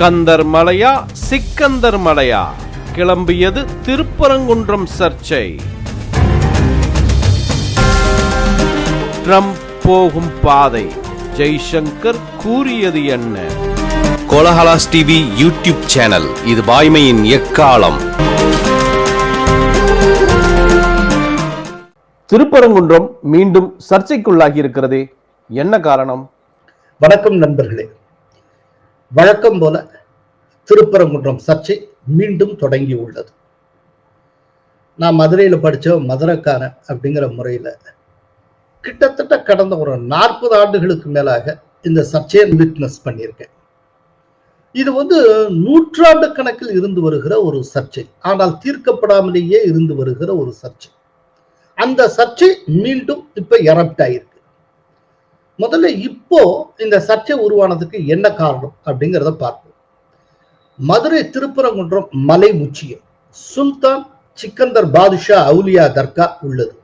ஸ்கந்தர் மலையா சிக்கந்தர் மலையா? கிளம்பியது திருப்பரங்குன்றம் சர்ச்சை. ட்ரம்ப் போகும் பாதை. ஜெய்சங்கர் கூறியது என்ன? Kolahalas TV YouTube channel. இது வாய்மையின் எக்காலம். திருப்பரங்குன்றம் மீண்டும் சர்ச்சைக்குள்ளாகி இருக்கிறதே என்ன காரணம்? வணக்கம் நண்பர்களே. வழக்கம் போல திருப்பரங்குன்றம் சர்ச்சை மீண்டும் தொடங்கி உள்ளது. நான் மதுரையில் படிச்ச மதுரைக்காரன் அப்படிங்கிற முறையில் கிட்டத்தட்ட கடந்த ஒரு நாற்பது ஆண்டுகளுக்கு மேலாக இந்த சர்ச்சையை விட்னஸ் பண்ணியிருக்கேன். இது வந்து நூற்றாண்டு கணக்கில் இருந்து வருகிற ஒரு சர்ச்சை. ஆனால் தீர்க்கப்படாமலேயே இருந்து வருகிற ஒரு சர்ச்சை. அந்த சர்ச்சை மீண்டும் இப்ப எரப்ட் ஆயிருக்கு. முதல்ல இப்போ இந்த சர்ச்சை உருவானதுக்கு என்ன காரணம் அப்படிங்கிறத பார்ப்போம். மதுரை திருப்பரங்குன்றம் மலை முச்சியம். சுல்தான் சிக்கந்தர் பாதுஷா அவுலியா தர்கா உள்ளது.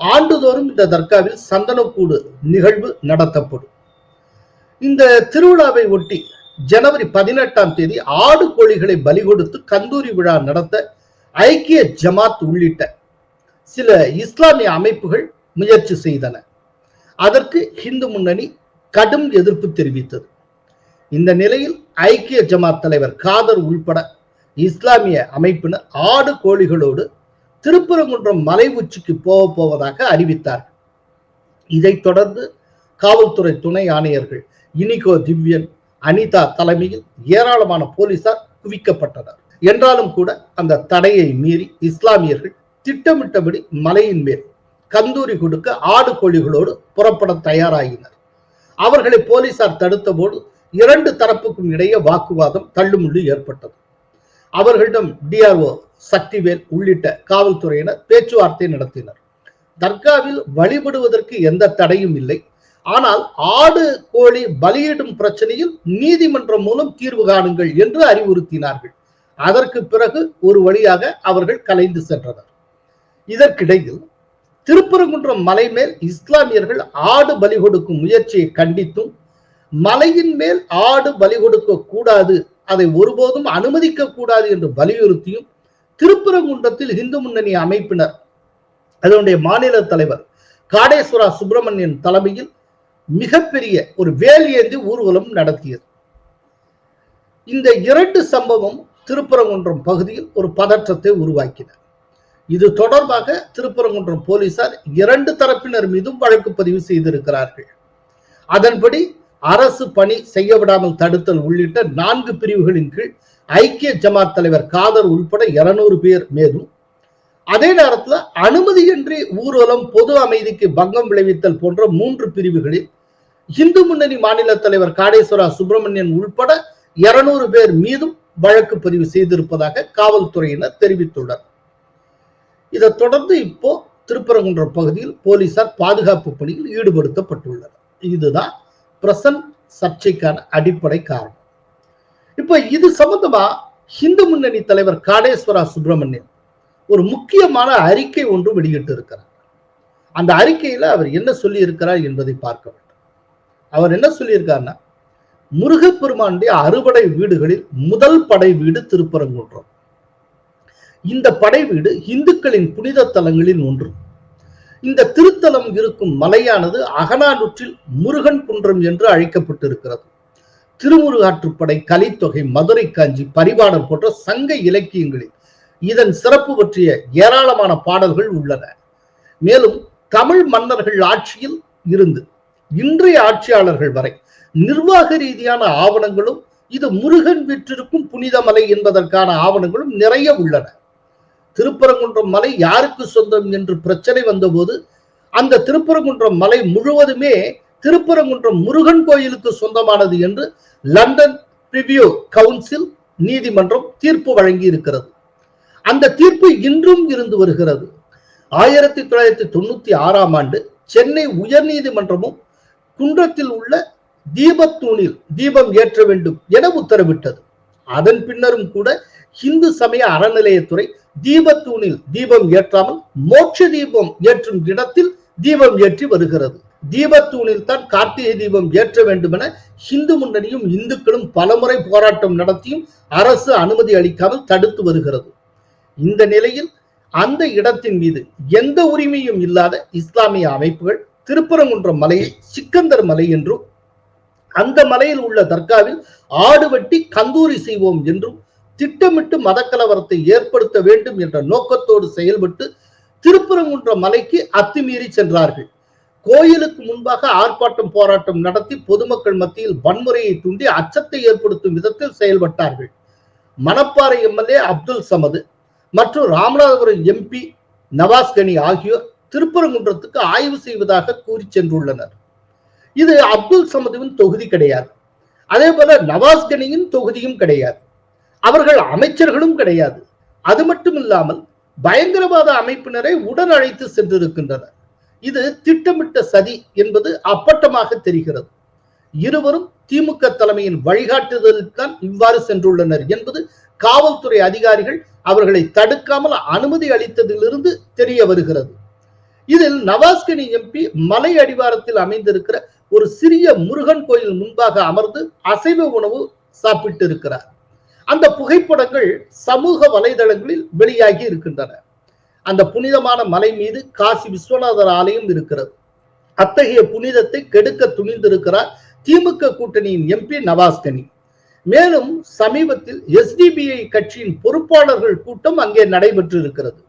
ஆண்டுதோறும் இந்த தர்காவில் சந்தனக்கூடு நிகழ்வு நடத்தப்படும். இந்த திருவிழாவை ஒட்டி ஜனவரி பதினெட்டாம் தேதி ஆடு கோழிகளை பலி கொடுத்து கந்தூரி விழா நடத்த ஐக்கிய ஜமாத் உள்ளிட்ட சில இஸ்லாமிய அமைப்புகள் முயற்சி செய்தன. அதற்கு ஹிந்து முன்னணி கடும் எதிர்ப்பு தெரிவித்தது. இந்த நிலையில் ஐக்கிய ஜமாத் தலைவர் காதர் உள்பட இஸ்லாமிய அமைப்பினர் ஆடு கோழிகளோடு திருப்பரங்குன்றம் மலை உச்சிக்கு போக போவதாக அறிவித்தார். இதைத் தொடர்ந்து காவல்துறை துணை ஆணையர்கள் இனிகோ திவ்யன் அனிதா தலைமையில் ஏராளமான போலீசார் குவிக்கப்பட்டனர். என்றாலும் கூட அந்த தடையை மீறி இஸ்லாமியர்கள் திட்டமிட்டபடி மலையின் மேல் கந்தூரி கொடுக்க ஆடு கோழிகளோடு புறப்பட தயாராகினர். அவர்களை போலீசார் தடுத்தபோது இரண்டு தரப்புக்கும் இடையே வாக்குவாதம் தள்ளுமுள்ளு ஏற்பட்டது. அவர்களிடம் டிஆர்ஓ சக்திவேல் உள்ளிட்ட காவல்துறையினர் பேச்சுவார்த்தை நடத்தினர். தர்காவில் வழிபடுவதற்கு எந்த தடையும் இல்லை. ஆனால் ஆடு கோழி பலியிடும் பிரச்சனையில் நீதிமன்றம் மூலம் தீர்வு காணுங்கள் என்று அறிவுறுத்தினார்கள். அதற்கு பிறகு ஒரு வழியாக அவர்கள் கலைந்து சென்றனர். இதற்கிடையில் திருப்பரங்குன்றம் மலை மேல் இஸ்லாமியர்கள் ஆடு பலி கொடுக்கும் முயற்சியை கண்டித்தும் மலையின் மேல் ஆடு பலி கொடுக்க கூடாது அதை ஒருபோதும் அனுமதிக்க கூடாது என்று வலியுறுத்தியும் திருப்பரங்குன்றத்தில் இந்து முன்னணி அமைப்பினர் அதனுடைய மாநில தலைவர் காடேஸ்வரா சுப்பிரமணியன் தலைமையில் மிகப்பெரிய ஒரு வேல் ஏந்தி ஊர்வலம் நடத்தியது. இந்த இரண்டு சம்பவம் திருப்பரங்குன்றம் பகுதியில் ஒரு பதற்றத்தை உருவாக்கின. இது தொடர்பாக திருப்பரங்குன்றம் போலீசார் இரண்டு தரப்பினர் மீதும் வழக்கு பதிவு செய்திருக்கிறார்கள். அதன்படி அரசு பணி செய்ய விடாமல் தடுத்தல் உள்ளிட்ட நான்கு பிரிவுகளின் கீழ் ஐக்கிய ஜமாத் தலைவர் காதர் உள்பட இருநூறு பேர் மேலும் அதே நேரத்துல அனுமதியின்றி ஊர்வலம் பொது அமைதிக்கு பங்கம் விளைவித்தல் போன்ற மூன்று பிரிவுகளில் இந்து முன்னணி மாநில தலைவர் காடேஸ்வரா சுப்பிரமணியன் உள்பட இருநூறு பேர் மீதும் வழக்கு பதிவு செய்திருப்பதாக காவல்துறையினர் தெரிவித்துள்ளனர். இதை தொடர்ந்து இப்போ திருப்பரங்குன்ற பகுதியில் போலீசார் பாதுகாப்பு பணியில் ஈடுபடுத்தப்பட்டுள்ளனர். இதுதான் பிரசன்ட் சர்ச்சைக்கான அடிப்படை காரணம். இப்ப இது சம்பந்தமா இந்து முன்னணி தலைவர் காடேஸ்வரா சுப்பிரமணியன் ஒரு முக்கியமான அறிக்கை ஒன்று வெளியிட்டு இருக்கிறார் அந்த அறிக்கையில அவர் என்ன சொல்லி இருக்கிறார் என்பதை பார்க்க வேண்டும். அவர் என்ன சொல்லியிருக்காருன்னா முருகப்பெருமானுடைய அறுபடை வீடுகளில் முதல் படை வீடு திருப்பரங்குன்றம். இந்த படை வீடு இந்துக்களின் புனித தலங்களில் ஒன்று. இந்த திருத்தலம் இருக்கும் மலையானது அகனானூற்றில் முருகன் குன்றம் என்று அழைக்கப்பட்டிருக்கிறது. திருமுருகாற்றுப்படை கலித்தொகை மதுரை காஞ்சி பரிபாடல் போன்ற சங்க இலக்கியங்களில் இதன் சிறப்பு பற்றிய ஏராளமான பாடல்கள் உள்ளன. மேலும் தமிழ் மன்னர்கள் ஆட்சியில் இருந்து இன்றைய ஆட்சியாளர்கள் வரை நிர்வாக ரீதியான ஆவணங்களும் இது முருகன் விற்றிருக்கும் புனித மலை என்பதற்கான ஆவணங்களும் நிறைய உள்ளன. திருப்பரங்குன்றம் மலை யாருக்கு சொந்தம் என்று பிரச்சனை வந்தபோது அந்த திருப்பரங்குன்றம் மலை முழுவதுமே திருப்பரங்குன்றம் முருகன் கோயிலுக்கு சொந்தமானது என்று லண்டன் பிரிவியூ கவுன்சில் நீதிமன்றம் தீர்ப்பு வழங்கி இருக்கிறது அந்த தீர்ப்பு இன்றும் இருந்து வருகிறது. ஆயிரத்தி தொள்ளாயிரத்தி தொண்ணூத்தி ஆறாம் ஆண்டு சென்னை உயர் நீதிமன்றமும் குன்றத்தில் உள்ள தீபத்தூணில் தீபம் ஏற்ற வேண்டும் என உத்தரவிட்டது. அதன் பின்னரும் கூட இந்து சமய அறநிலையத்துறை தீபத்தூணில் தீபம் ஏற்றாமல் மோட்ச தீபம் ஏற்றும் இடத்தில் தீபம் ஏற்றி வருகிறது. தீபத்தூணில் தான் கார்த்திகை தீபம் ஏற்ற வேண்டும் என ஹிந்து முன்னணியும் இந்துக்களும் பலமுறை போராட்டம் நடத்தியும் அரசு அனுமதி அளிக்காமல் தடுத்து வருகிறது. இந்த நிலையில் அந்த இடத்தின் மீது எந்த உரிமையும் இல்லாத இஸ்லாமிய அமைப்புகள் திருப்பரங்குன்றம் மலையை சிக்கந்தர் மலை என்றும் அந்த மலையில் உள்ள தர்காவில் ஆடு வெட்டி கந்தூரி செய்வோம் என்றும் திட்டமிட்டு மதக்கலவரத்தை ஏற்படுத்த வேண்டும் என்ற நோக்கத்தோடு செயல்பட்டு திருப்பரங்குன்றம் மலைக்கு அத்துமீறி சென்றார்கள். கோயிலுக்கு முன்பாக ஆர்ப்பாட்டம் போராட்டம் நடத்தி பொதுமக்கள் மத்தியில் வன்முறையை தூண்டி அச்சத்தை ஏற்படுத்தும் விதத்தில் செயல்பட்டார்கள். மணப்பாறை எம்எல்ஏ அப்துல் சமது மற்றும் ராமநாதபுரம் எம்பி நவாஸ் கனி ஆகியோர் திருப்பரங்குன்றத்துக்கு ஆய்வு செய்வதாக கூறி சென்றுள்ளனர். இது அப்துல் சமதுவின் தொகுதி கிடையாது. அதே போல நவாஸ் கனியின் தொகுதியும் கிடையாது. அவர்கள் அமைச்சர்களும் கிடையாது. அது மட்டும் இல்லாமல் பயங்கரவாத அமைப்பினரை உடன் அழைத்து சென்றிருக்கின்றனர். இது திட்டமிட்ட சதி என்பது அப்பட்டமாக தெரிகிறது. இருவரும் திமுக தலைமையின் வழிகாட்டுதலில் இவ்வாறு சென்றுள்ளனர் என்பது காவல்துறை அதிகாரிகள் அவர்களை தடுக்காமல் அனுமதி அளித்ததிலிருந்து தெரிய வருகிறது. இதில் நவாஸ்கனி எம்பி மலை அடிவாரத்தில் அமைந்திருக்கிற ஒரு சிறிய முருகன் கோயில் முன்பாக அமர்ந்து அசைவ உணவு சாப்பிட்டு இருக்கிறார் அந்த புகைப்படங்கள் சமூக வலைதளங்களில் வெளியாகி இருக்கின்றன. அந்த புனிதமான மலை மீது காசி விஸ்வநாதர் ஆலயம் இருக்கிறது. அத்தகைய புனிதத்தை கெடுக்க துணிந்திருக்கிறார் திமுக கூட்டணியின் எம்பி நவாஸ்கனி. மேலும் சமீபத்தில் எஸ்டிபிஐ கட்சியின் பொறுப்பாளர்கள் கூட்டம் அங்கே நடைபெற்று இருக்கிறது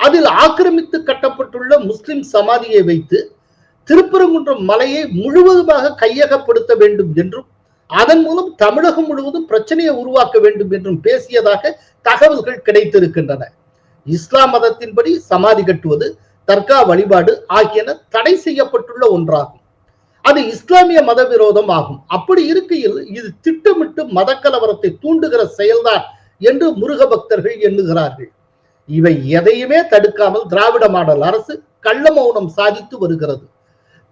அதில் ஆக்கிரமித்து கட்டப்பட்டுள்ள முஸ்லிம் சமாதியை வைத்து திருப்பரங்குன்றம் மலையை முழுவதுமாக கையகப்படுத்த வேண்டும் என்றும் அதன் மூலம் தமிழகம் முழுவதும் பிரச்சனையை உருவாக்க வேண்டும் என்றும் பேசியதாக தகவல்கள் கிடைத்திருக்கின்றன. இஸ்லாம் மதத்தின்படி சமாதி கட்டுவது தர்கா வழிபாடு ஆகியன தடை செய்யப்பட்டுள்ள ஒன்றாகும். அது இஸ்லாமிய மத விரோதம் ஆகும். அப்படி இருக்கையில் இது திட்டமிட்டு மதக்கலவரத்தை தூண்டுகிற செயல்தான் என்று முருக பக்தர்கள் எண்ணுகிறார்கள். இவை எதையுமே தடுக்காமல் திராவிட மாடல் அரசு கள்ள மௌனம் சாதித்து வருகிறது.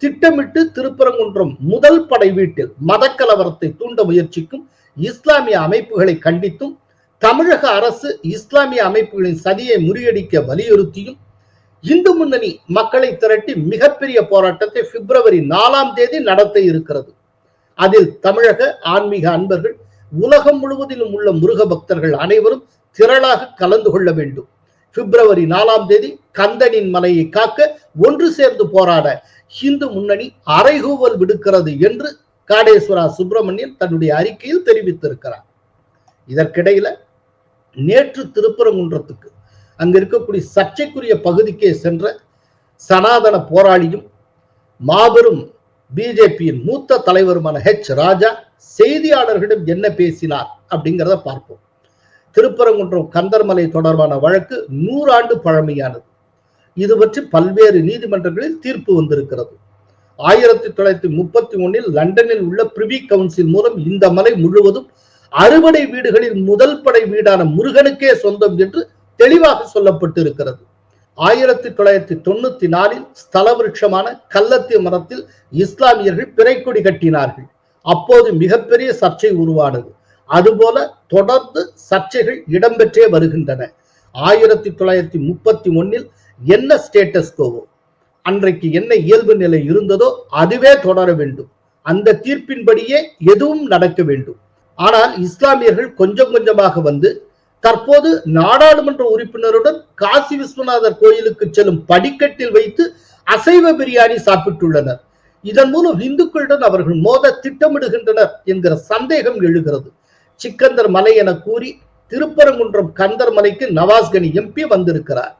திட்டமிட்டு திருப்பரங்குன்றம் முதல் படை வீட்டில் மதக்கலவரத்தை தூண்ட முயற்சிக்கும் இஸ்லாமிய அமைப்புகளை கண்டித்தும் தமிழக அரசு இஸ்லாமிய அமைப்புகளின் சதியை முறியடிக்க வலியுறுத்தியும் இந்து முன்னணி மக்களை திரட்டி மிகப்பெரிய போராட்டத்தை பிப்ரவரி நாலாம் தேதி நடத்த இருக்கிறது. அதில் தமிழக ஆன்மீக அன்பர்கள் உலகம் முழுவதிலும் உள்ள முருக பக்தர்கள் அனைவரும் திரளாக கலந்து கொள்ள வேண்டும். பிப்ரவரி நாலாம் தேதி கந்தனின் மலையை காக்க ஒன்று சேர்ந்து போராட இந்து முன்னணி அறைகூவல் விடுக்கிறது என்று காடேஸ்வரா சுப்பிரமணியன் தன்னுடைய அறிக்கையில் தெரிவித்திருக்கிறார். இதற்கிடையில நேற்று திருப்பரங்குன்றத்துக்கு அங்க இருக்கக்கூடிய சர்ச்சைக்குரிய பகுதிக்கே சென்ற சனாதன போராளியும் மாபெரும் பிஜேபியின் மூத்த தலைவருமான ஹெச் ராஜா செய்தியாளர்களிடம் என்ன பேசினார் அப்படிங்கிறத பார்ப்போம். திருப்பரங்குன்றம் கந்தர்மலை தொடர்பான வழக்கு நூறாண்டு பழமையானது. இது பற்றி பல்வேறு நீதிமன்றங்களில் தீர்ப்பு வந்திருக்கிறது. ஆயிரத்தி தொள்ளாயிரத்தி முப்பத்தி ஒன்னில் லண்டனில் உள்ள பிரிவி கவுன்சில் மூலம் இந்த மலை முழுவதும் அறுபடை வீடுகளில் முதல் படை வீடான முருகனுக்கே சொந்தம் என்று தெளிவாக சொல்லப்பட்டிருக்கிறது. ஆயிரத்தி தொள்ளாயிரத்தி தொண்ணூத்தி நாலில் ஸ்தல விருட்சமான கல்லத்திய மரத்தில் இஸ்லாமியர்கள் பிறைக்கொடி கட்டினார்கள். அப்போது மிகப்பெரிய சர்ச்சை உருவானது. அதுபோல தொடர்ந்து சர்ச்சைகள் இடம்பெற்றே வருகின்றன. ஆயிரத்தி தொள்ளாயிரத்தி முப்பத்தி ஒன்னில் என்ன ஸ்டேட்டஸ்கோவோ அன்றைக்கு என்ன இயல்பு நிலை இருந்ததோ அதுவே தொடர வேண்டும். அந்த தீர்ப்பின்படியே எதுவும் நடக்க வேண்டும். ஆனால் இஸ்லாமியர்கள் கொஞ்சம் கொஞ்சமாக வந்து தற்போது நாடாளுமன்ற உறுப்பினருடன் காசி விஸ்வநாதர் கோயிலுக்கு செல்லும் படிக்கட்டில் வைத்து அசைவ பிரியாணி சாப்பிட்டுள்ளனர். இதன் மூலம் இந்துக்களுடன் அவர்கள் மோத திட்டமிடுகின்றனர் என்கிற சந்தேகம் எழுகிறது. சிக்கந்தர் மலை என கூறி திருப்பரங்குன்றம் கந்தர் மலைக்கு நவாஸ்கனி எம்பி வந்திருக்கிறார்.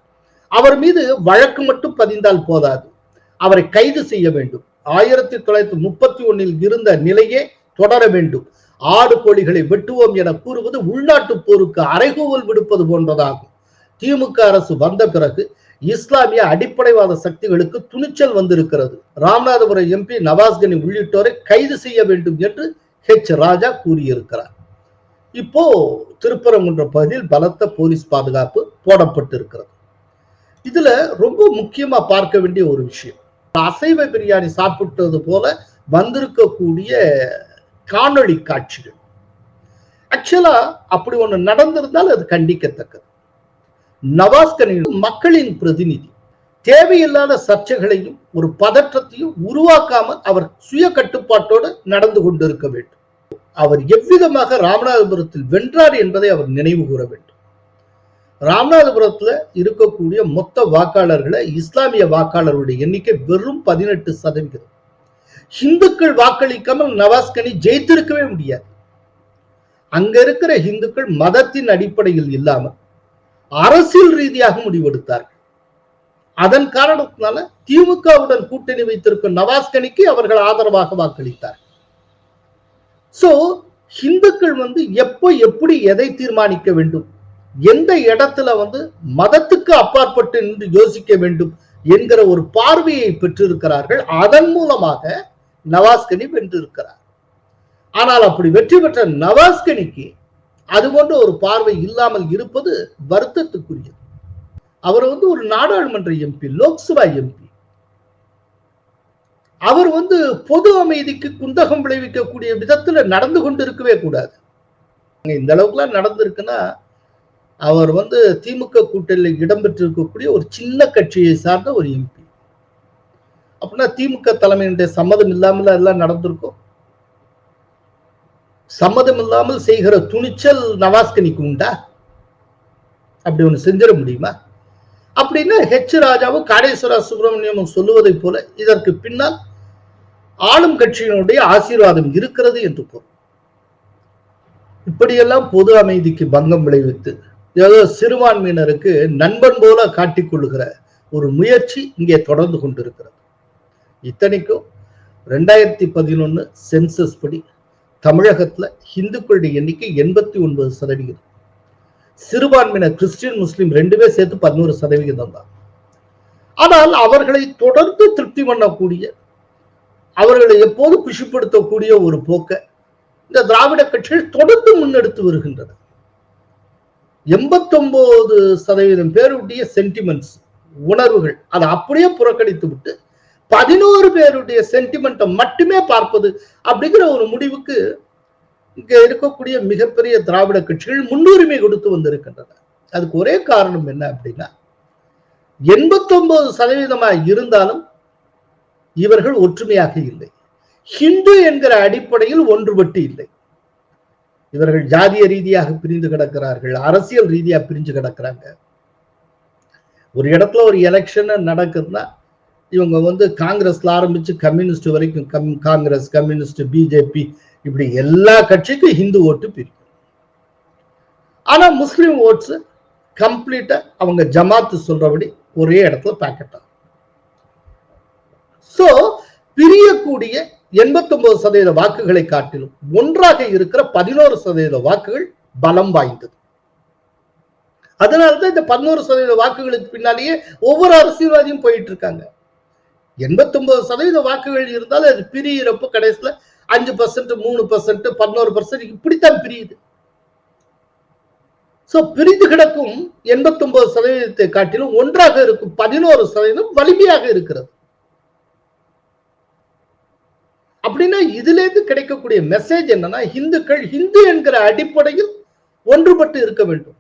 அவர் மீது வழக்கு மட்டும் பதிந்தால் போதாது. அவரை கைது செய்ய வேண்டும். ஆயிரத்தி தொள்ளாயிரத்தி முப்பத்தி ஒன்னில் இருந்த நிலையே தொடர வேண்டும். ஆடு கோழிகளை வெட்டுவோம் என கூறுவது உள்நாட்டு போருக்கு அறைகூவல் விடுப்பது போன்றதாகும். திமுக அரசு வந்த பிறகு இஸ்லாமிய அடிப்படைவாத சக்திகளுக்கு துணிச்சல் வந்திருக்கிறது. ராமநாதபுரம் எம்பி நவாஸ்கனி உள்ளிட்டோரை கைது செய்ய வேண்டும் என்று ஹெச். ராஜா கூறியிருக்கிறார். இப்போ திருப்பரங்குன்ற பகுதியில் பலத்த போலீஸ் பாதுகாப்பு போடப்பட்டிருக்கிறது. இதுல ரொம்ப முக்கியமா பார்க்க வேண்டிய ஒரு விஷயம். அசைவ பிரியாணி சாப்பிட்டது போல வந்திருக்கக்கூடிய காணொளி காட்சிகள். ஆக்சுவலா அப்படி ஒண்ணு நடந்திருந்தால் அது கண்டிக்கத்தக்கது. நவாஸ்கனின் மக்களின் பிரதிநிதி. தேவையில்லாத சர்ச்சைகளையும் ஒரு பதற்றத்தையும் உருவாக்காமல் அவர் சுய கட்டுப்பாட்டோடு நடந்து கொண்டிருக்க வேண்டும். அவர் எவ்விதமாக ராமநாதபுரத்தில் வென்றார் என்பதை அவர் நினைவு கூற வேண்டும். ராமநாதபுரத்துல இருக்கக்கூடிய மொத்த வாக்காளர்களை இஸ்லாமிய வாக்காளருடைய எண்ணிக்கை வெறும் பதினெட்டு சதவிகிதம். இந்துக்கள் வாக்களிக்காமல் நவாஸ்கனி ஜெயித்திருக்கவே முடியாது. அங்க இருக்கிற இந்துக்கள் மதத்தின் அடிப்படையில் இல்லாமல் அரசியல் ரீதியாக முடிவெடுத்தார்கள். அதன் காரணத்தினால திமுகவுடன் கூட்டணி வைத்திருக்கும் நவாஸ்கனிக்கு அவர்கள் ஆதரவாக வாக்களித்தார் சோ இந்துக்கள் வந்து எப்போ எப்படி எதை தீர்மானிக்க வேண்டும்? எந்த இடத்துல வந்து மதத்துக்கு அப்பாற்பட்டு நின்று யோசிக்க வேண்டும் என்கிற ஒரு பார்வையை பெற்றிருக்கிறார்கள் அதன் மூலமாக நவாஸ்கனி வென்றிருக்கிறார். ஆனால் அப்படி வெற்றி பெற்ற நவாஸ்கனிக்கு அது போன்ற ஒரு பார்வை இல்லாமல் இருப்பது வருத்தத்துக்குரியது. அவர் வந்து ஒரு நாடாளுமன்ற எம்பி லோக்சபா எம்பி. அவர் வந்து பொது அமைதிக்கு குந்தகம் விளைவிக்கக்கூடிய விதத்துல நடந்து கொண்டிருக்கவே கூடாது. இந்த அளவுக்குலாம் நடந்திருக்குன்னா அவர் வந்து திமுக கூட்டணியில் இடம்பெற்றிருக்கக்கூடிய ஒரு சின்ன கட்சியை சார்ந்த ஒரு எம்பி. அப்படின்னா திமுக தலைமையினுடைய சம்மதம் இல்லாமல் எல்லாம் நடந்திருக்கும்? சம்மதம் இல்லாமல் செய்கிற துணிச்சல் நவாஸ்கனிக்கு உண்டா? அப்படி ஒன்று செஞ்சிட முடியுமா? அப்படின்னா ஹெச் ராஜாவும் காடேஸ்வரா சுப்பிரமணியமும் சொல்லுவதை போல இதற்கு பின்னால் ஆளும் கட்சியினுடைய ஆசீர்வாதம் இருக்கிறது என்று பொருள். இப்படியெல்லாம் பொது அமைதிக்கு பங்கம் விளைவித்து ஏதோ சிறுபான்மையினருக்கு நண்பன் போல காட்டிக்கொள்ளுகிற ஒரு முயற்சி இங்கே தொடர்ந்து கொண்டிருக்கிறது. இத்தனைக்கும் ரெண்டாயிரத்தி பதினொன்னு சென்சஸ் படி தமிழகத்துல இந்துக்களுடைய எண்ணிக்கை எண்பத்தி ஒன்பது சதவிகிதம். சிறுபான்மையினர் கிறிஸ்டியன் முஸ்லீம் ரெண்டுமே சேர்த்து பதினோரு சதவிகிதம் தான். ஆனால் அவர்களை தொடர்ந்து திருப்தி பண்ணக்கூடிய அவர்களை எப்போது குஷிப்படுத்தக்கூடிய ஒரு போக்கை இந்த திராவிட கட்சிகள் தொடர்ந்து முன்னெடுத்து வருகின்றன. எண்பத்தொன்பது சதவீதம் பேருடைய சென்டிமெண்ட்ஸ் உணர்வுகள் அதை அப்படியே புறக்கணித்து விட்டு பதினோரு பேருடைய சென்டிமெண்ட்டை மட்டுமே பார்ப்பது அப்படிங்கிற ஒரு முடிவுக்கு இங்க இருக்கக்கூடிய மிகப்பெரிய திராவிட கட்சிகள் முன்னுரிமை கொடுத்து வந்திருக்கின்றன. அதுக்கு ஒரே காரணம் என்ன அப்படின்னா எண்பத்தொன்பது சதவீதமா இருந்தாலும் இவர்கள் ஒற்றுமையாக இல்லை. ஹிந்து என்கிற அடிப்படையில் ஒன்றுபட்டு இல்லை. இவர்கள் ஜாதிய ரீதியாக பிரிந்து கிடக்கிறார்கள் அரசியல் ரீதியா பிரிஞ்சு கிடக்கிறாங்க. ஒரு இடத்துல ஒரு எலெக்ஷன் நடக்குதுன்னா இவங்க வந்து காங்கிரஸ்ல ஆரம்பிச்சு கம்யூனிஸ்ட் வரைக்கும் கம் காங்கிரஸ் கம்யூனிஸ்ட் பிஜேபி இப்படி எல்லா கட்சிக்கும் ஹிந்து ஓட்டு பிரிக்கும். ஆனா முஸ்லீம் ஓட்ஸ் கம்ப்ளீட்டா அவங்க ஜமாத்து சொல்றபடி ஒரே இடத்துல பேக்கெட் ஆகும் சோ பிரியக்கூடிய எண்பத்தொன்பது சதவீத வாக்குகளை காட்டிலும் ஒன்றாக இருக்கிற பதினோரு சதவீத வாக்குகள் பலம் வாய்ந்தது. அதனாலதான் இந்த பதினோரு சதவீத வாக்குகளுக்கு பின்னாலேயே ஒவ்வொரு அரசியல்வாதியும் போயிட்டு இருக்காங்க எண்பத்தொன்பது சதவீத வாக்குகள் இருந்தாலும் அது பிரியிறப்ப கடைசியில அஞ்சு பர்சன்ட் மூணு பர்சன்ட் பதினோரு பர்சன்ட் இப்படித்தான் பிரியுது. சோ பிரிந்து கிடக்கும் எண்பத்தொன்பது சதவீதத்தை காட்டிலும் ஒன்றாக இருக்கும் பதினோரு சதவீதம் வலிமையாக இருக்கிறது. அப்படின்னா இதுல இருந்து கிடைக்கக்கூடிய மெசேஜ் என்னன்னா இந்துக்கள் ஹிந்து என்கிற அடிப்படையில் ஒன்றுபட்டு இருக்க வேண்டும்.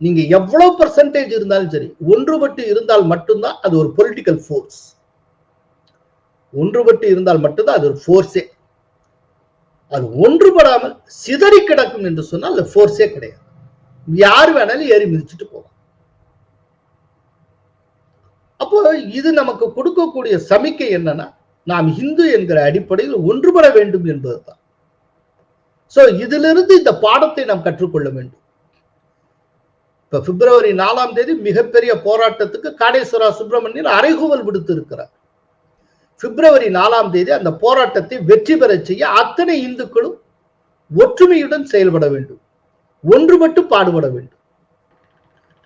நீங்க எவ்வளவு பர்சன்டேஜ் இருந்தாலும் சரி ஒன்றுபட்டு இருந்தால் மட்டும்தான் அது ஒரு பொலிட்டிக்கல் ஃபோர்ஸ் ஒன்றுபட்டு இருந்தால் மட்டும்தான் அது ஒரு ஃபோர்ஸே அது ஒன்றுபடாமல் சிதறி கிடக்கும் என்று சொன்னால் அது ஃபோர்ஸே கிடையாது. யார் வேணாலும் ஏறி மிதிச்சுட்டு போகலாம். அப்போ இது நமக்கு கொடுக்கக்கூடிய சமிக்கை என்னன்னா நாம் இந்து என்கிற அடிப்படையில் ஒன்றுபட வேண்டும் என்பதுதான். சோ இதிலிருந்து இந்த பாடத்தை நாம் கற்றுக்கொள்ள வேண்டும். இப்ப பிப்ரவரி நாலாம் தேதி மிகப்பெரிய போராட்டத்துக்கு காடேஸ்வரா சுப்பிரமணியன் அறைகூவல் விடுத்திருக்கிறார். பிப்ரவரி நாலாம் தேதி அந்த போராட்டத்தை வெற்றி பெற செய்ய அத்தனை இந்துக்களும் ஒற்றுமையுடன் செயல்பட வேண்டும். ஒன்றுபட்டு பாடுபட வேண்டும்.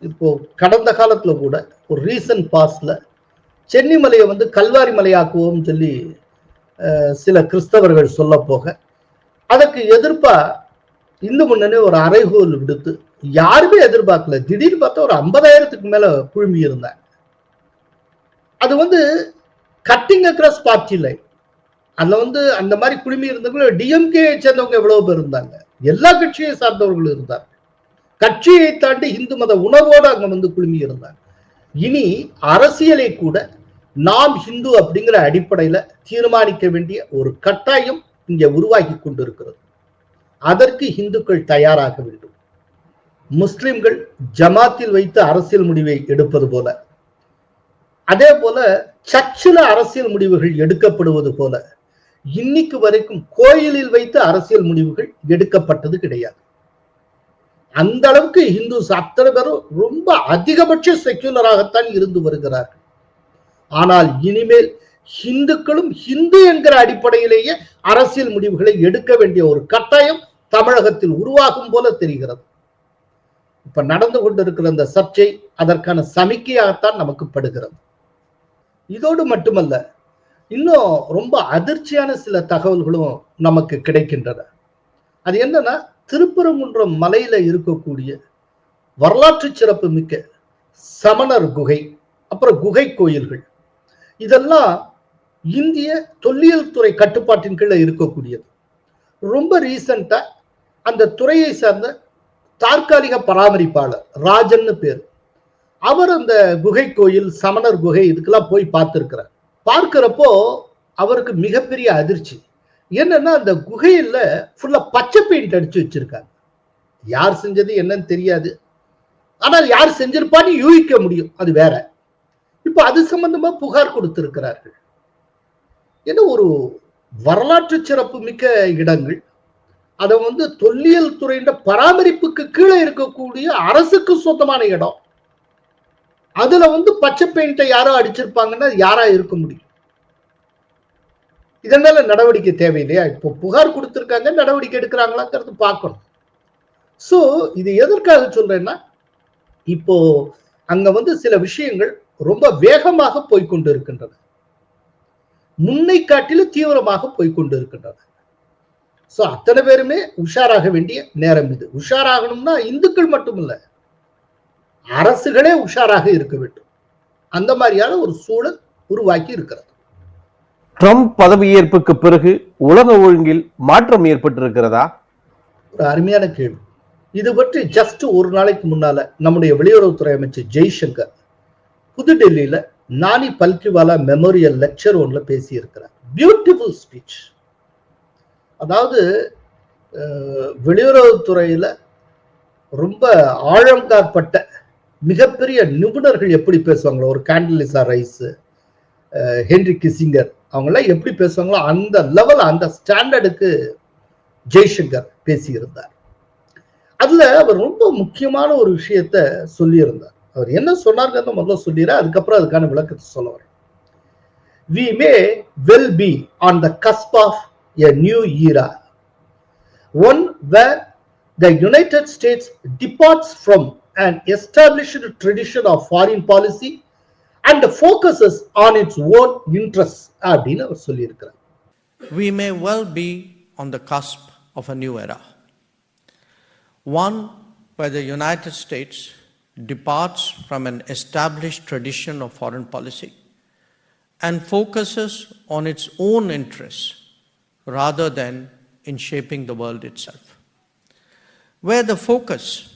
இப்போ கடந்த காலத்துல கூட ஒரு ரீசன்ட் பாஸ்ட்ல சென்னி மலையை வந்து கல்வாரி மலையாக்குவோம் சொல்லி அஹ், சில கிறிஸ்தவர்கள் சொல்ல போக அதற்கு எதிர்ப்பா இந்து முன்னணி ஒரு அறைகோல் விடுத்து யாருமே எதிர்பார்க்கல. திடீர்னு பார்த்தா ஒரு ஐம்பதாயிரத்துக்கு மேல குழுமி இருந்தாங்க அது வந்து கட்டிங் அக்ராஸ் பார்ட்டி லைன். அதுல வந்து அந்த மாதிரி குழுமி இருந்தவங்க டிஎம்கே சேர்ந்தவங்க எவ்வளவு பேர் இருந்தாங்க? எல்லா கட்சியை சார்ந்தவர்கள் இருந்தாங்க. கட்சியை தாண்டி இந்து மத உணர்வோடு அங்க வந்து குழுமி இருந்தாங்க. இனி அரசியலை கூட நாம் ஹிந்து அப்படிங்கிற அடிப்படையில தீர்மானிக்க வேண்டிய ஒரு கட்டாயம் இங்கே உருவாகி கொண்டிருக்கிறது. அதற்கு இந்துக்கள் தயாராக வேண்டும். முஸ்லிம்கள் ஜமாத்தில் வைத்து அரசியல் முடிவை எடுப்பது போல. அதே போல சர்ச்சில் அரசியல் முடிவுகள் எடுக்கப்படுவது போல. இன்னைக்கு வரைக்கும் கோயிலில் வைத்து அரசியல் முடிவுகள் எடுக்கப்பட்டது கிடையாது. அந்த அளவுக்கு இந்து அத்தனை பேரும் ரொம்ப அதிகபட்ச செக்யூலராகத்தான் இருந்து வருகிறார்கள். ஆனால் இனிமேல் இந்துக்களும் ஹிந்து என்கிற அடிப்படையிலேயே அரசியல் முடிவுகளை எடுக்க வேண்டிய ஒரு கட்டாயம் தமிழகத்தில் உருவாகும் போல தெரிகிறது. இப்ப நடந்து கொண்டிருக்கிற இந்த சர்ச்சை அதற்கான சமிக்கையாகத்தான் நமக்கு படுகிறது. இதோடு மட்டுமல்ல இன்னும் ரொம்ப அதிர்ச்சியான சில தகவல்களும் நமக்கு கிடைக்கின்றன. அது என்னன்னா திருப்பரங்குன்றம் மலையில இருக்கக்கூடிய வரலாற்று சிறப்பு மிக்க சமணர் குகை அப்புறம் குகை கோயில்கள். இதெல்லாம் இந்திய தொல்லியல் துறை கட்டுப்பாட்டின் கீழே இருக்கக்கூடியது. ரொம்ப ரீசண்டா அந்த துறையை சார்ந்த தற்காலிக பராமரிப்பாளர் ராஜன்னு பேர். அவர் அந்த குகை கோயில் சமணர் குகை இதுக்கெல்லாம் போய் பார்த்துருக்கிறார். பார்க்கிறப்போ அவருக்கு மிகப்பெரிய அதிர்ச்சி. என்னன்னா அந்த குகையில ஃபுல்லா பச்சை பெயிண்ட் அடிச்சு வச்சிருக்காங்க. யார் செஞ்சது என்னன்னு தெரியாது. ஆனால் யார் செஞ்சிருப்பான்னு யூகிக்க முடியும். அது வேற. இப்ப அது சம்பந்தமா புகார் கொடுத்திருக்கிறார்கள். என்ன ஒரு வரலாற்று சிறப்பு மிக்க இடங்கள். அதை வந்து தொல்லியல் துறையின் பராமரிப்புக்கு கீழே இருக்கக்கூடிய அரசுக்கு சொந்தமான இடம். அதுல வந்து பச்சை பெயிண்டை யாரோ அடிச்சிருப்பாங்கன்னா யாரா இருக்க முடியும்? இதனால நடவடிக்கை தேவையில்லையா? இப்போ புகார் கொடுத்திருக்காங்க நடவடிக்கை எடுக்கிறாங்களாங்கிறது பார்க்கணும். சோ இது எதற்காக சொல்றேன்னா இப்போ அங்க வந்து சில விஷயங்கள் ரொம்ப வேகமாக போய்க்கொண்டு இருக்கின்றன முன்னை காட்டிலும் தீவிரமாக போய்க்கொண்டு இருக்கின்றன சோ அத்தனை பேருமே உஷாராக வேண்டிய நேரம் இது. உஷாராகணும்னா இந்துக்கள் மட்டுமில்ல. அரசுகளே உஷாராக இருக்க வேண்டும். அந்த மாதிரியான ஒரு சூழல் உருவாக்கி இருக்கிறது. ட்ரம்ப் பதவியேற்புக்கு பிறகு உலக ஒழுங்கில் மாற்றம் ஏற்பட்டிருக்கிறதா? ஒரு அருமையான கேள்வி. இது பற்றி ஜஸ்ட் ஒரு நாளைக்கு முன்னால நம்முடைய வெளியுறவுத்துறை அமைச்சர் ஜெய்சங்கர் புதுடெல்லியில நானி பல்கிவாலா மெமோரியல் லெக்சர் ஒன்ல பேசியிருக்கிறார். பியூட்டிஃபுல் ஸ்பீச் அதாவது வெளியுறவுத்துறையில ரொம்ப ஆழங்காற்பட்ட மிகப்பெரிய நிபுணர்கள் எப்படி பேசுவாங்களோ ஒரு கேண்டலிசா ரைஸ் ஹென்ரி கிசிங்கர் அவங்கெல்லாம் எப்படி பேசுவாங்களோ அந்த லெவல் அந்த ஸ்டாண்டர்டுக்கு ஜெய்சங்கர் பேசியிருந்தார். அதுல அவர் ரொம்ப முக்கியமான ஒரு விஷயத்த சொல்லியிருந்தார். அவர் என்ன சொன்னார்கிறத முதல்ல சொல்லிடுறேன் அதுக்கப்புறம் அதுக்கான விளக்கத்தை சொல்ல வரேன் we may well be on the cusp of a new era one where the United States departs from and established tradition of foreign policy and focuses on its own interest அப்படின்னு அவர் சொல்லியிருக்கிறார் We may well be on the cusp of a new era, one where the United States departs from an established tradition of foreign policy and focuses on its own interests rather than in shaping the world itself. Where the focus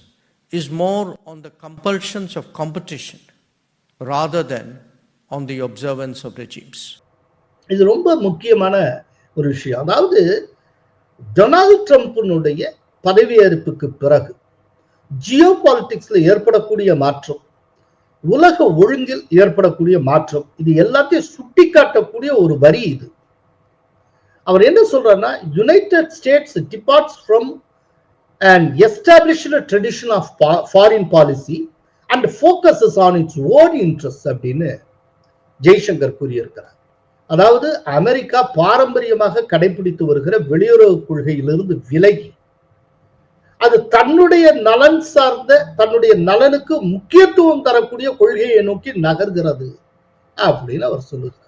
is more on the compulsions of competition rather than on the observance of regimes. இது ரொம்ப முக்கியமான ஒரு விஷயம் அதாவது Donald ட்ரம்ப்பினுடைய பதவியேற்புக்கு பிறகு ஜியோ பாலிட்டிக்ஸ்ல ஏற்படக்கூடிய மாற்றம் உலக ஒழுங்கில் ஏற்படக்கூடிய மாற்றம் இது எல்லாத்தையும் சுட்டி காட்டக்கூடிய ஒரு வரி இது. அவர் என்ன சொல்றாருன்னா United States departs from and established tradition of foreign policy and focuses on its own interest அப்படின்னு ஜெய்சங்கர் கூறியிருக்கிறார். அதாவது அமெரிக்கா பாரம்பரியமாக கடைபிடித்து வருகிற வெளியுறவு கொள்கையிலிருந்து விலகி அது தன்னுடைய நலன் சார்ந்த தன்னுடைய நலனுக்கு முக்கியத்துவம் தரக்கூடிய கொள்கையை நோக்கி நகர்கிறது அப்படின்னு அவர் சொல்லுகிறார்.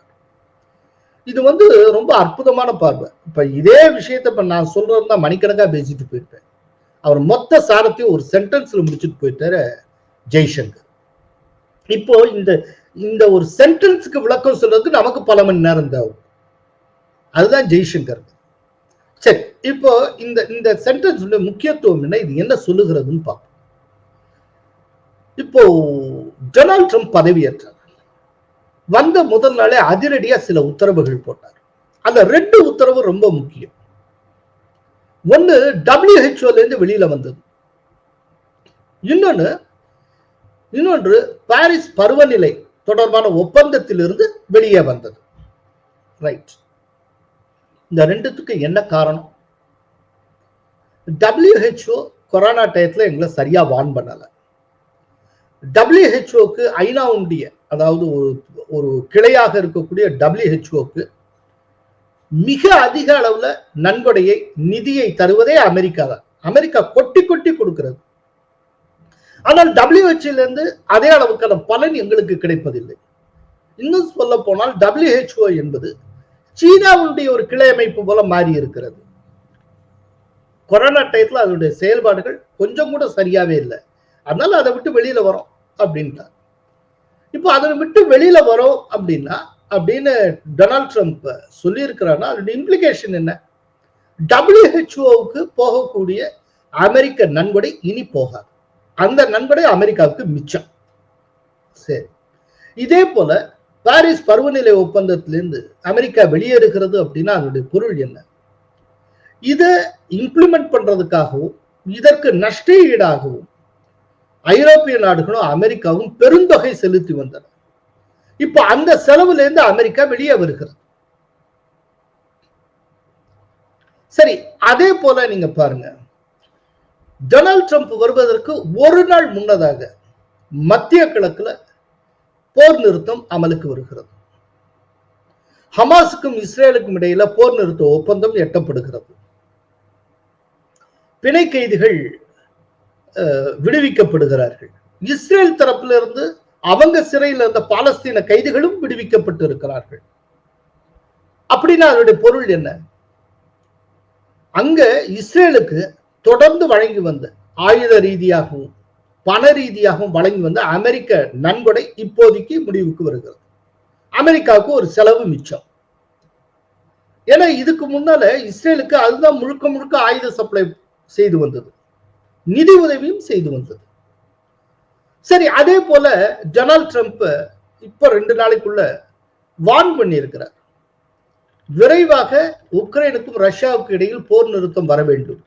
இது வந்து ரொம்ப அற்புதமான பார்வை. இப்ப இதே விஷயத்த இப்ப நான் சொல்றதுன்னா மணிக்கணக்கா பேசிட்டு போயிருப்பேன் அவர் மொத்த சாரத்தையும் ஒரு சென்டென்ஸ்ல முடிச்சுட்டு போயிட்டாரு ஜெய்சங்கர். இப்போ இந்த இந்த ஒரு சென்டென்ஸுக்கு விளக்கம் சொல்றதுக்கு நமக்கு பல மணி நேரம் தேவை. அதுதான் ஜெய்சங்கர். சரி இப்போ இந்த இந்த சென்டென்ஸ் முக்கியத்துவம் என்ன? இது என்ன சொல்லுகிறதுன்னு பார்ப்போம். இப்போ டொனால்ட் ட்ரம்ப் பதவியேற்றார். வந்த முதல் நாளே அதிரடியா சில உத்தரவுகள் போட்டார். அந்த ரெண்டு உத்தரவு ரொம்ப முக்கியம். ஒன்னு டபிள்யூஹெச்ஓல இருந்து வெளியில வந்தது. இன்னொன்னு இன்னொன்று பாரிஸ் பருவநிலை தொடர்பான ஒப்பந்தத்திலிருந்து வெளியே வந்தது. ரைட் இந்த ரெண்டுத்துக்கு என்ன காரணம்? டபிள்யூஹெச்ஓ கொரோனா டயத்தில் எங்களை சரியா வார்ன் பண்ணலை. டபிள்யூஹெச்ஓக்கு ஐநாவுடைய அதாவது ஒரு ஒரு கிளையாக இருக்கக்கூடிய டபிள்யூஹெச்ஓக்கு மிக அதிக அளவுல நன்கொடையை நிதியை தருவதே அமெரிக்கா தான். அமெரிக்கா கொட்டி கொட்டி கொடுக்கிறது. ஆனால் டபிள்யூஹெச்ஓலேருந்து அதே அளவுக்கான பலன் எங்களுக்கு கிடைப்பதில்லை. இன்னும் சொல்ல போனால் டபிள்யூஹெச்ஓ என்பது சீனாவுடைய ஒரு கிளை அமைப்பு போல மாறி இருக்கிறது. கொரோனா டயத்தில் அதனுடைய செயல்பாடுகள் கொஞ்சம் கூட சரியாவே இல்லை. அதனால அதை விட்டு வெளியில வரோம் அப்படின்ட்டார் இப்போ அதை விட்டு வெளியில வரோம் அப்படின்னா அப்படின்னு டொனால்ட் ட்ரம்ப் சொல்லியிருக்கிறான்னா அதோட இம்ப்ளிகேஷன் என்ன? டபிள்யூஹெச்ஓவுக்கு போகக்கூடிய அமெரிக்க நன்கொடை இனி போகாது. அந்த நன்கொடை அமெரிக்காவுக்கு மிச்சம். சரி. இதே போல பாரிஸ் பருவநிலை ஒப்பந்தத்திலிருந்து அமெரிக்கா வெளியேறுகிறது அப்படின்னா அதனுடைய பொருள் என்ன? இதை இம்ப்ளிமெண்ட் பண்றதுக்காகவும் இதற்கு நஷ்ட ஈடாகவும் ஐரோப்பிய நாடுகளும் அமெரிக்காவும் பெருந்தொகை செலுத்தி வந்தன. இப்போ அந்த செலவுல இருந்து அமெரிக்கா வெளியே வருகிறது. சரி அதே போல நீங்க பாருங்க. டொனால்ட் ட்ரம்ப் வருவதற்கு ஒரு நாள் முன்னதாக மத்திய கிழக்குல போர் நிறுத்தம் அமலுக்கு வருகிறது. ஹமாஸுக்கும் இஸ்ரேலுக்கும் இடையில போர் நிறுத்த ஒப்பந்தம் எட்டப்படுகிறது. பிணை கைதிகள் விடுவிக்கப்படுகிறார்கள். இஸ்ரேல் தரப்பிலிருந்து அவங்க சிறையில் இருந்த பாலஸ்தீன கைதிகளும் விடுவிக்கப்பட்டு இருக்கிறார்கள். அப்படின்னா அதனுடைய பொருள் என்ன? அங்க இஸ்ரேலுக்கு தொடர்ந்து வழங்கி வந்த ஆயுத ரீதியாகவும் பண ரீதியாகவும் வழங்கி வந்த அமெரிக்க நன்கொடை இப்போதைக்கு முடிவுக்கு வருகிறது. அமெரிக்காவுக்கு ஒரு செலவு மிச்சம். ஏன்னா இதுக்கு முன்னால இஸ்ரேலுக்கு அதுதான் முழுக்க முழுக்க ஆயுத சப்ளை செய்து வந்தது. நிதி உதவியும் செய்து வந்தது. சரி அதே போல டொனால்ட் ட்ரம்ப் இப்ப ரெண்டு நாளைக்குள்ள வான் பண்ணியிருக்கிறார். விரைவாக உக்ரைனுக்கும் ரஷ்யாவுக்கும் இடையில் போர் நிறுத்தம் வர வேண்டும்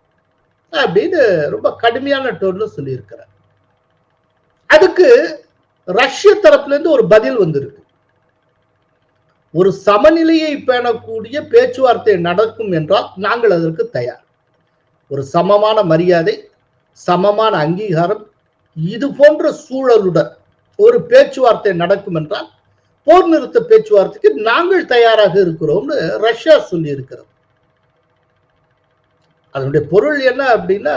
அப்படின்னு ரொம்ப கடுமையான டோன்ல சொல்லியிருக்கிறார். அதுக்கு ரஷ்ய தரப்புல இருந்து ஒரு பதில் வந்திருக்கு. ஒரு சமநிலையை பேணக்கூடிய பேச்சுவார்த்தை நடக்கும் என்றால் நாங்கள் அதற்கு தயார். ஒரு சமமான மரியாதை சமமான அங்கீகாரம் இது போன்ற சூழலுடன் ஒரு பேச்சுவார்த்தை நடக்கும் என்றால் போர் நிறுத்த பேச்சுவார்த்தைக்கு நாங்கள் தயாராக இருக்கிறோம்னு ரஷ்யா சொல்லி இருக்கிறது அதனுடைய பொருள் என்ன அப்படின்னா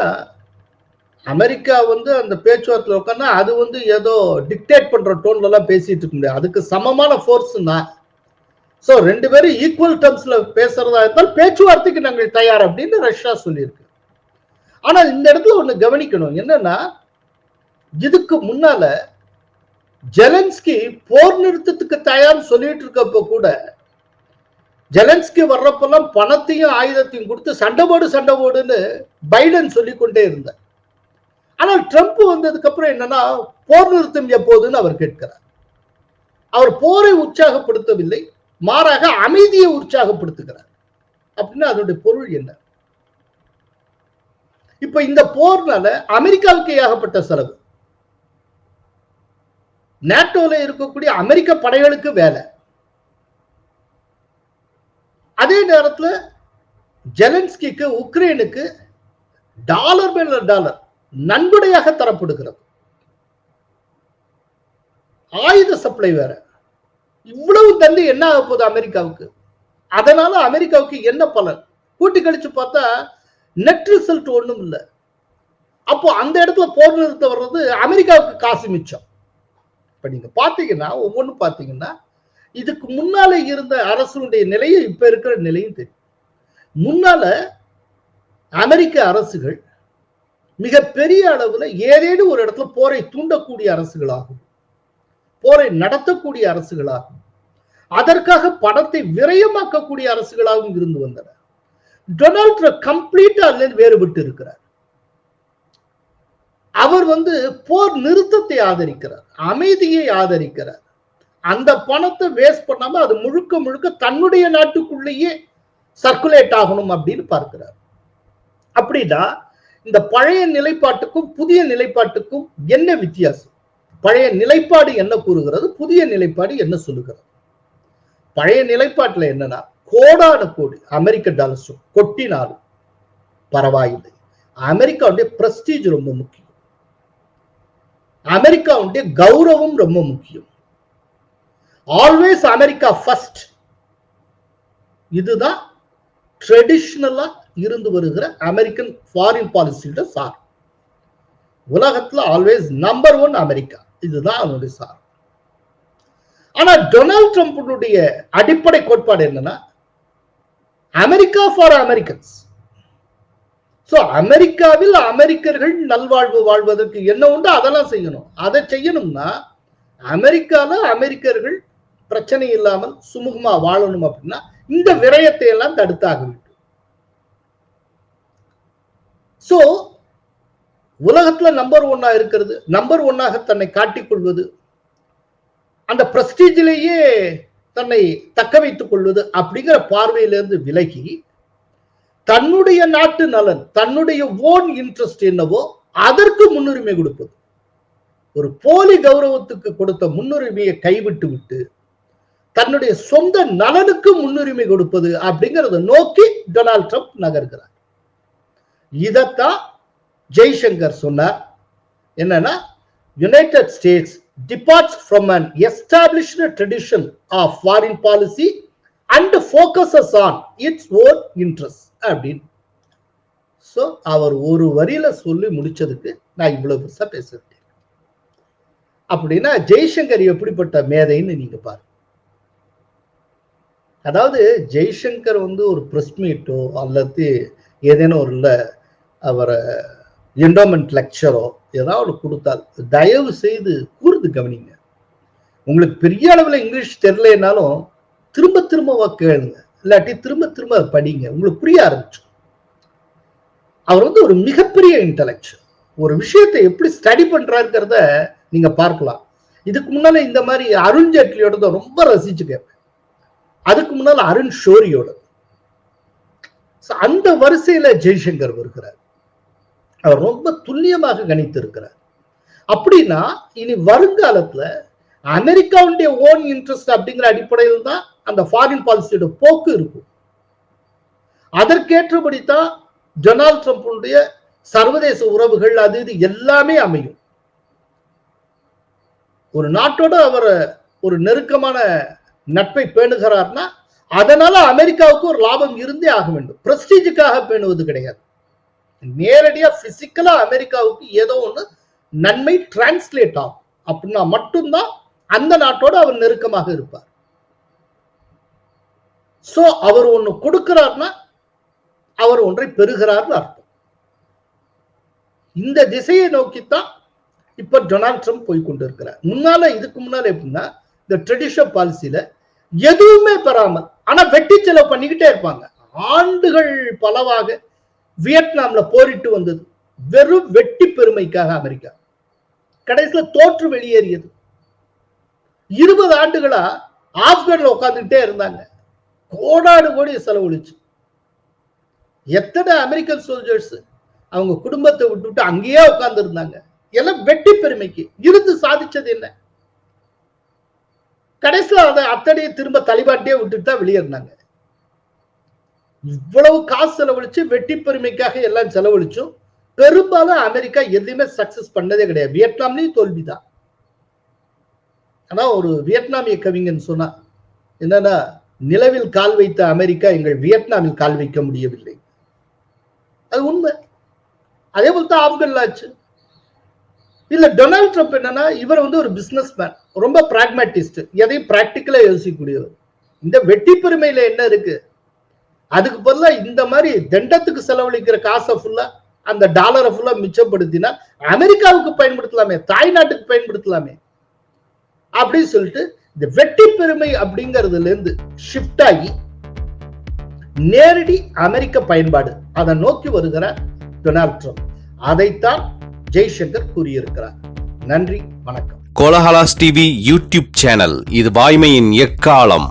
அமெரிக்கா வந்து அந்த பேச்சுவார்த்தையில் உட்காந்தா அது வந்து ஏதோ டிக்டேட் பண்ற டோன்ல எல்லாம் பேசிட்டு இருக்க முடியாது. அதுக்கு சமமான ஃபோர்ஸ் தான் ஸோ ரெண்டு பேரும் ஈக்குவல் டர்ம்ஸ்ல பேசுறதா இருந்தால் பேச்சுவார்த்தைக்கு நாங்கள் தயார் அப்படின்னு ரஷ்யா சொல்லியிருக்கு. ஆனால் இந்த இடத்துல ஒண்ணு கவனிக்கணும். என்னன்னா இதுக்கு முன்னால ஜெலன்ஸ்கி போர் நிறுத்தத்துக்கு தயார் சொல்லிட்டு இருக்கப்ப கூட ஜெலன்ஸ்கி வர்றப்பெல்லாம் பணத்தையும் ஆயுதத்தையும் கொடுத்து சண்டை போடு சண்டை போடுன்னு பைடன் சொல்லிக்கொண்டே இருந்தார். ஆனால் ட்ரம்ப் வந்ததுக்கு அப்புறம் என்னன்னா போர் நிறுத்தம் எப்போதுன்னு அவர் கேட்கிறார். அவர் போரை உற்சாகப்படுத்தவில்லை மாறாக அமைதியை உற்சாகப்படுத்துகிறார். அப்படின்னா அதனுடைய பொருள் என்ன? இப்ப இந்த போர்னால அமெரிக்காவுக்கு ஏகப்பட்ட செலவு. நேட்டோல இருக்கக்கூடிய அமெரிக்க படைகளுக்கு வேலை. அதே நேரத்தில் ஜெலன்ஸ்கிக்கு உக்ரைனுக்கு டாலர் மேல டாலர். நன்கொடையாக தரப்படுகிறது. ஆயுத சப்ளை வேற. இவ்வளவு தள்ளி என்ன ஆக போகுது அமெரிக்காவுக்கு? அதனால அமெரிக்காவுக்கு என்ன பலன்? கூட்டி கழிச்சு பார்த்தா நெட் ரிசல்ட் ஒண்ணும் இல்லை. அப்போ அந்த இடத்துல போர் நிறுத்த வர்றது அமெரிக்காவுக்கு காசு மிச்சம். இப்ப நீங்க பாத்தீங்கன்னா ஒவ்வொன்றும் பாத்தீங்கன்னா இதுக்கு முன்னால இருந்த அரசுடைய நிலையும் இப்ப இருக்கிற நிலையும் தெரியும். முன்னால அமெரிக்க அரசுகள் மிகப்பெரிய அளவுல ஏதேனும் ஒரு இடத்துல போரை தூண்டக்கூடிய அரசுகளாகும். போரை நடத்தக்கூடிய அரசுகளாகும். அதற்காக பணத்தை விரயமாக்கக்கூடிய அரசுகளாகவும் இருந்து வந்தன டொனால்ட் ட்ரம்ப் கம்ப்ளீட்டா அதுல வேறுபட்டு இருக்கிறார். அவர் வந்து போர் நிறுத்தத்தை ஆதரிக்கிறார் அமைதியை ஆதரிக்கிறார். அந்த பணத்தை வேஸ்ட் பண்ணாம அது முழுக்க முழுக்க தன்னுடைய நாட்டுக்குள்ளேயே சர்க்குலேட் ஆகணும் அப்படின்னு பார்க்கிறார். அப்படின்னா இந்த பழைய நிலைப்பாட்டுக்கும் புதிய நிலைப்பாட்டுக்கும் என்ன வித்தியாசம்? பழைய நிலைப்பாடு என்ன கூறுகிறது? புதிய நிலைப்பாடு என்ன சொல்லுகிறது? பழைய நிலைப்பாட்டுல என்னன்னா கோடான கோடி அமெரிக்க டாலர்ஸும் கொட்டினாலும் பரவாயில்லை. அமெரிக்காவுடைய பிரஸ்டீஜ் ரொம்ப முக்கியம். அமெரிக்காவுடைய கௌரவம் ரொம்ப முக்கியம். ஆல்வேஸ் அமெரிக்கா ஃபர்ஸ்ட் இதுதான் ட்ரெடிஷ்னலா இருந்து வருகிற அமெரிக்கன் ஃபாரின் பாலிசியோட சார். உலகத்துல ஆல்வேஸ் நம்பர் ஒன் அமெரிக்கா. இதுதான் அவனுடைய சார். ஆனா டொனால்ட் ட்ரம்ப்புடைய அடிப்படை கோட்பாடு என்னன்னா அமெரிக்கா ஃபார் அமெரிக்கன்ஸ் ஸோ அமெரிக்காவில் அமெரிக்கர்கள் நல்வாழ்வு வாழ்வதற்கு என்ன உண்டு அதெல்லாம் செய்யணும். அதை செய்யணும்னா அமெரிக்கால அமெரிக்கர்கள் பிரச்சனை இல்லாமல் சுமூகமா வாழணும் அப்படின்னா இந்த விரயத்தை எல்லாம் தடுத்தாக வேண்டும். சோ உலகத்துல நம்பர் ஒன்னா இருக்கிறது. நம்பர் ஒன்னாக தன்னை காட்டிக் கொள்வது. அந்த பிரஸ்டீஜிலேயே தன்னை தக்க வைத்துக் கொள்வது அப்படிங்கிற பார்வையிலிருந்து விலகி தன்னுடைய நாட்டு நலன் தன்னுடைய ஓன் இன்ட்ரெஸ்ட் என்னவோ அதற்கு முன்னுரிமை கொடுப்பது. ஒரு போலி கௌரவத்துக்கு கொடுத்த முன்னுரிமையை கைவிட்டு விட்டு தன்னுடைய சொந்த நலனுக்கு முன்னுரிமை கொடுப்பது அப்படிங்கறத நோக்கி டொனால்ட் ட்ரம்ப் நகர்கிறார். இதத்தான் ஜெய்சங்கர் சொன்னார். என்னன்னா United States departs from an established tradition of foreign policy and focuses on its own interest அப்படின்னு. சோ அவர் ஒரு வரியில சொல்லி முடிச்சதுக்கு நான் இவ்வளவு பெருசா பேசுறேன் அப்படின்னா ஜெய்சங்கர் எப்படிப்பட்ட மேதைன்னு நீங்க பாருங்க. அதாவது ஜெய்சங்கர் வந்து ஒரு பிரஸ் மீட்டோ அல்லது ஏதேனும் ஒரு அவரை என்டோமெண்ட் லெக்சரோ ஏதாவது கொடுத்தால் தயவு செய்து கூர்ந்து கவனிங்க. உங்களுக்கு பெரிய அளவில் இங்கிலீஷ் தெரியலனாலும் திரும்ப திரும்ப கேளுங்க. இல்லாட்டி திரும்ப திரும்ப படிங்க. உங்களுக்கு புரிய ஆரம்பிச்சு அவர் வந்து ஒரு மிகப்பெரிய இன்டலெக்சுவல் ஒரு விஷயத்தை எப்படி ஸ்டடி பண்றாருங்கிறத நீங்க பார்க்கலாம். இதுக்கு முன்னால இந்த மாதிரி அருண் ஜேட்லியோட ரொம்ப ரசிச்சு கேட்பேன். அதுக்கு முன்னால அருண் ஷோரியோட அந்த வரிசையில ஜெய்சங்கர் வருகிறார். அவர் ரொம்ப துல்லியமாக கணித்திருக்கிறார். அப்படின்னா இனி வருங்காலத்துல அமெரிக்காவுடைய ஓன் இன்ட்ரெஸ்ட் அப்படிங்கிற அடிப்படையில் தான் அந்த ஃபாரின் பாலிசியோட போக்கு இருக்கும். அதற்கேற்றபடி தான் டொனால்ட் ட்ரம்ப்புடைய சர்வதேச உறவுகள் அது இது எல்லாமே அமையும். ஒரு நாட்டோட அவர் ஒரு நெருக்கமான நட்பை பேணுகிறார்னா அதனால அமெரிக்காவுக்கு ஒரு லாபம் இருந்தே ஆக வேண்டும். பிரஸ்டீஜுக்காக பேணுவது கிடையாது. நேரடியா பிசிக்கலா அமெரிக்காவுக்கு ஏதோ ஒன்று நன்மை டிரான்ஸ்லேட் ஆகும். அப்படின்னா மட்டும்தான் அந்த நாட்டோட அவர் நெருக்கமாக இருப்பார். சோ அவர் ஒண்ணு கொடுக்கிறார்னா அவர் ஒன்றை பெறுகிறார்னு அர்த்தம். இந்த திசையை நோக்கித்தான் இப்ப டொனால்ட் ட்ரம்ப் போய் கொண்டிருக்கிறார். முன்னால இதுக்கு முன்னால எப்படின்னா இந்த ட்ரெடிஷனல் பாலிசியில எதுவுமே பெறாமல் ஆனா வெட்டி செலவு பண்ணிக்கிட்டே இருப்பாங்க. ஆண்டுகள் பலவாக வியட்நாம்ல போரிட்டு வந்தது. வெறும் வெட்டி பெருமைக்காக அமெரிக்கா. கடைசியில தோற்று வெளியேறியது. இருபது ஆண்டுகளா ஆப்கான்ல உட்காந்துக்கிட்டே இருந்தாங்க. கோடாடு கோடி செலவழிச்சு. எத்தனை அமெரிக்கன் சோல்ஜர்ஸ் அவங்க குடும்பத்தை விட்டுவிட்டு அங்கேயே உட்கார்ந்து இருந்தாங்க எல்லாம் வெட்டி பெருமைக்கு. இருந்து சாதிச்சது என்ன? கடைசியில் அதை அத்தனையை திரும்ப தலிபாட்டே விட்டுட்டு தான் வெளியேறினாங்க. இவ்வளவு காசு செலவழிச்சு வெட்டி பெருமைக்காக எல்லாம் செலவழிச்சும் பெரும்பாலும் அமெரிக்கா எதுவுமே சக்சஸ் பண்ணதே கிடையாது. வியட்நாம்லயும் தோல்விதான். ஆனா ஒரு வியட்நாமிய கவிஞன் சொன்னா என்னன்னா நிலவில் கால் வைத்த அமெரிக்கா எங்கள் வியட்நாமில் கால் வைக்க முடியவில்லை. அது உண்மை. அதே போல தான் ஆப்கன்ல ஆச்சு. இல்ல டொனால்ட் ட்ரம்ப் என்னன்னா இவர் வந்து ஒரு பிசினஸ் மேன் ரொம்ப பிராக்மேட்டிஸ்ட் எதையும் பிராக்டிக்கலா யோசிக்கக்கூடியவர். இந்த வெட்டி பெருமையில என்ன இருக்கு? அதுக்கு பதிலா இந்த மாதிரி தண்டத்துக்கு செலவழிக்கிற காசை ஃபுல்லா அந்த டாலரை ஃபுல்லா மிச்சப்படுத்தினா அமெரிக்காவுக்கு பயன்படுத்தலாமே தாய்நாட்டுக்கு பயன்படுத்தலாமே அப்படின்னு சொல்லிட்டு இந்த வெட்டி பெருமை அப்படிங்கிறதுல இருந்து ஷிஃப்ட் ஆகி நேரடி அமெரிக்க பயன்பாடு அதை நோக்கி வருகிறார் டொனால்ட் ட்ரம்ப் அதைத்தான் ஜெய்சங்கர் கூறியிருக்கிறார். நன்றி வணக்கம். கோலஹலாஸ் டிவி யூடியூப் சேனல் இது வாய்மையின் எக்காலம்.